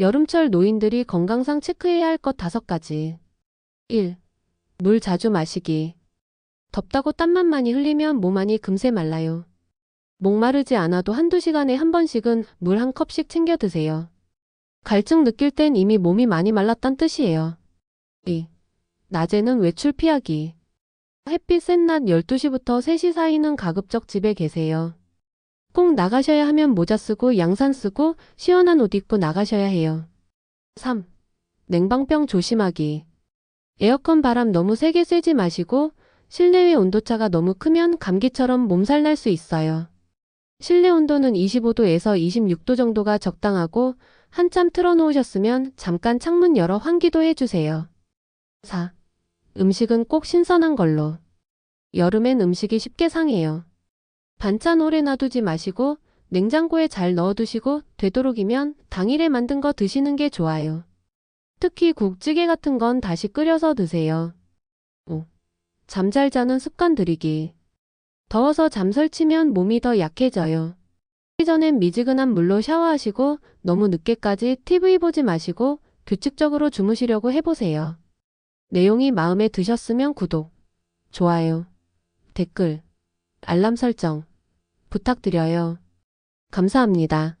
여름철 노인들이 건강상 체크해야 할것 다섯 가지. 1. 물 자주 마시기. 덥다고 땀만 많이 흘리면 몸 안이 금세 말라요. 목마르지 않아도 한두 시간에 한 번씩은 물 한 컵씩 챙겨 드세요. 갈증 느낄 땐 이미 몸이 많이 말랐단 뜻이에요. 2. 낮에는 외출 피하기. 햇빛 센 낮 12시부터 3시 사이는 가급적 집에 계세요. 꼭 나가셔야 하면 모자 쓰고 양산 쓰고 시원한 옷 입고 나가셔야 해요. 3. 냉방병 조심하기. 에어컨 바람 너무 세게 쐬지 마시고 실내외 온도차가 너무 크면 감기처럼 몸살 날 수 있어요. 실내 온도는 25도에서 26도 정도가 적당하고 한참 틀어놓으셨으면 잠깐 창문 열어 환기도 해주세요. 4. 음식은 꼭 신선한 걸로. 여름엔 음식이 쉽게 상해요. 반찬 오래 놔두지 마시고 냉장고에 잘 넣어두시고 되도록이면 당일에 만든 거 드시는 게 좋아요. 특히 국찌개 같은 건 다시 끓여서 드세요. 5. 잠 잘 자는 습관 들이기. 더워서 잠 설치면 몸이 더 약해져요. 자기 전엔 미지근한 물로 샤워하시고 너무 늦게까지 TV 보지 마시고 규칙적으로 주무시려고 해보세요. 내용이 마음에 드셨으면 구독, 좋아요, 댓글, 알람 설정 부탁드려요. 감사합니다.